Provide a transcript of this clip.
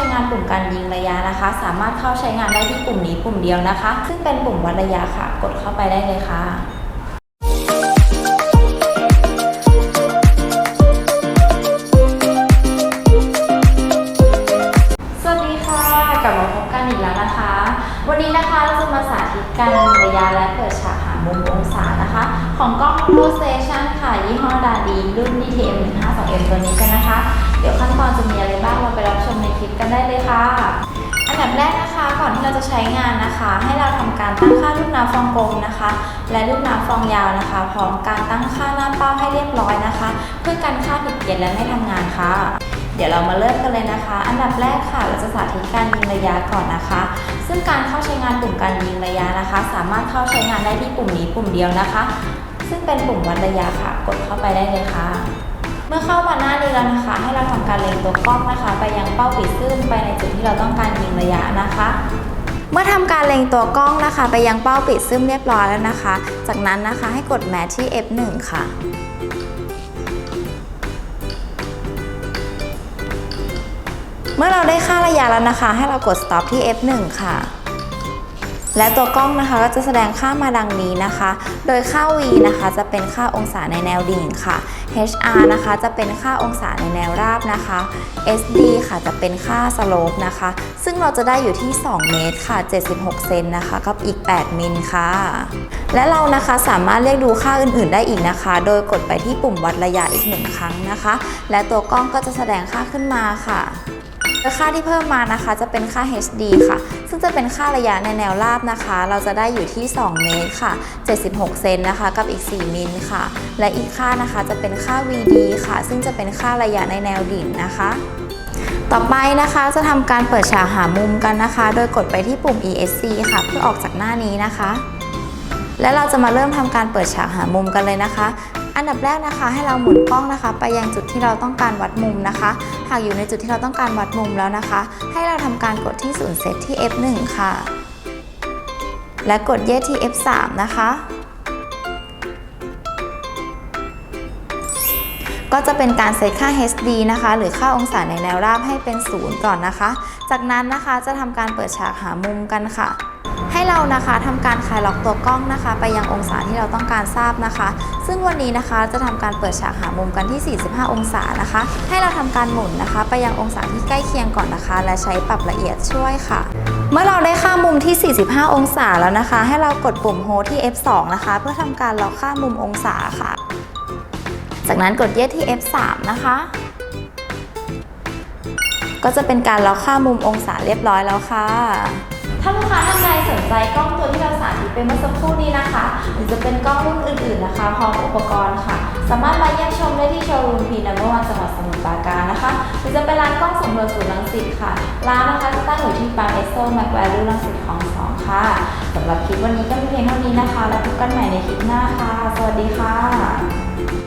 ช้งานปุ่มการยิงระยะนะคะ สามารถเข้าใช้งานได้ที่ปุ่มนี้ปุ่มเดียวนะคะ ซึ่งเป็นปุ่มวัดระยะค่ะ กดเข้าไปได้เลยค่ะสวัสดีค่ะกลับมาพบกันอีกแล้วนะคะ วันนี้นะคะเราจะมาสาธิตการยิงระยะและเปิดฉาก มุมองศานะคะ ของกล้อง Pro Station ค่ะ ยี่ห้อดาดีรุ่น DTM 152M ตัวนี้กันนะคะ เดี๋ยวขั้นตอนจะมีอะไรบ้างเราไปรับชมในคลิปกันได้เลยค่ะ อันดับแรกนะคะก่อนที่เราจะใช้งานนะคะ ให้เราทำการตั้งค่าลูกน้ำฟองกลมนะคะ และลูกน้ำฟองยาวนะคะ พร้อมการตั้งค่าหน้าเป้าให้เรียบร้อยนะคะ เพื่อกันค่าผิดเพี้ยนและไม่ทำงานค่ะ ดี๋ยวเรามาเริ่มกันเลยนะคะ อันดับแรกค่ะเราจะสาธิตการยิงระยะก่อนนะคะ ซึ่งการเข้าใช้งานปุ่มการยิงระยะนะคะ สามารถเข้าใช้งานได้ที่ปุ่มนี้ปุ่มเดียวนะคะ ซึ่งเป็นปุ่มวัดระยะค่ะ กดเข้าไปได้เลยค่ะ เมื่อเข้ามาหน้านี้แล้วนะคะ ให้เราทำการเล็งตัวกล้องนะคะ ไปยังเป้าปีซึ่งไปในจุดที่เราต้องการยิงระยะนะคะเมื่อทำการเล็งตัวกล้องนะคะ ไปยังเป้าปิดซึมเรียบร้อยแล้วนะคะ จากนั้นนะคะให้กดแมทที่ F1 ค่ะ มื่อเราได้ค่าระยะแล้วนะคะ ให้เรากด stop ที่ F1 ค่ะ และตัวกล้องนะคะก็จะแสดงค่ามาดังนี้นะคะ โดยค่า V นะคะจะเป็นค่าองศาในแนวดิ่งค่ะ HR นะคะจะเป็นค่าองศาในแนวราบนะคะ SD ค่ะจะเป็นค่า slope นะคะ ซึ่งเราจะได้อยู่ที่ 2 เมตรค่ะ 76 เซนนะคะกับอีก 8 มิลค่ะ และเรานะคะสามารถเรียกดูค่าอื่นๆ ได้อีกนะคะ โดยกดไปที่ปุ่มวัดระยะอีกหนึ่งครั้งนะคะ และตัวกล้องก็จะแสดงค่าขึ้นมาค่ะ ค่าที่เพิ่มมานะคะจะเป็นค่า HD ค่ะ ซึ่งจะเป็นค่าระยะในแนวราบนะคะ เราจะได้อยู่ที่ 2 เมตรค่ะ 76 เซนนะคะ กับอีก 4 มิลค่ะ และอีกค่านะคะจะเป็นค่า VD ค่ะ ซึ่งจะเป็นค่าระยะในแนวดิ่งนะคะต่อไปนะคะจะทำการเปิดฉากหามุมกันนะคะ โดยกดไปที่ปุ่ม ESC ค่ะ เพื่อออกจากหน้านี้นะคะ และเราจะมาเริ่มทำการเปิดฉากหามุมกันเลยนะคะ อันดับแรกนะคะ ให้เราหมุนกล้องนะคะ ไปยังจุดที่เราต้องการวัดมุมนะคะ หากอยู่ในจุดที่เราต้องการวัดมุมแล้วนะคะ ให้เราทำการกดที่ศูนย์เซตที่ F1 ค่ะ และกดเยสที่ F3 นะคะก็จะเป็นการเซตค่า HD นะคะ หรือค่าองศาในแนวราบให้เป็นศูนย์ก่อนนะคะ จากนั้นนะคะจะทำการเปิดฉากหามุมกันค่ะ ให้เรานะคะทำการคลายล็อกตัวกล้องนะคะ ไปยังองศาที่เราต้องการทราบนะคะ ซึ่งวันนี้นะคะจะทำการเปิดฉากหามุมกันที่ 45 องศานะคะ ให้เราทำการหมุนนะคะ ไปยังองศาที่ใกล้เคียงก่อนนะคะ และใช้ปรับละเอียดช่วยค่ะ เมื่อเราได้ค่ามุมที่ 45 องศาแล้วนะคะ ให้เรากดปุ่มโฮที่ F2 นะคะ เพื่อทำการล็อกค่ามุมองศาค่ะ จากนั้นกดเยสที่ F3 นะคะก็จะเป็นการล็อกค่ามุมองศาเรียบร้อยแล้วค่ะ ถ้าลูกค้าท่านใดสนใจกล้องตัวที่เราสาธิตไปเมื่อสักครู่นี้นะคะ หรือจะเป็นกล้องรุ่นอื่น ๆ นะคะพร้อมอุปกรณ์ค่ะ สามารถมาเยี่ยมชมได้ที่โชว์รูมพีนัมเบอร์วันจังหวัดสมุทรปราการนะคะ หรือจะเป็นร้านกล้องสมรวจศูนย์รังสิตค่ะ ร้านนะคะจะตั้งอยู่ที่ปั๊มเอสโซแมคแวร์รังสิตคลองสองค่ะสำหรับคลิปวันนี้ก็มีเพียงเท่านี้นะคะ แล้วพบกันใหม่ในคลิปหน้าค่ะ สวัสดีค่ะ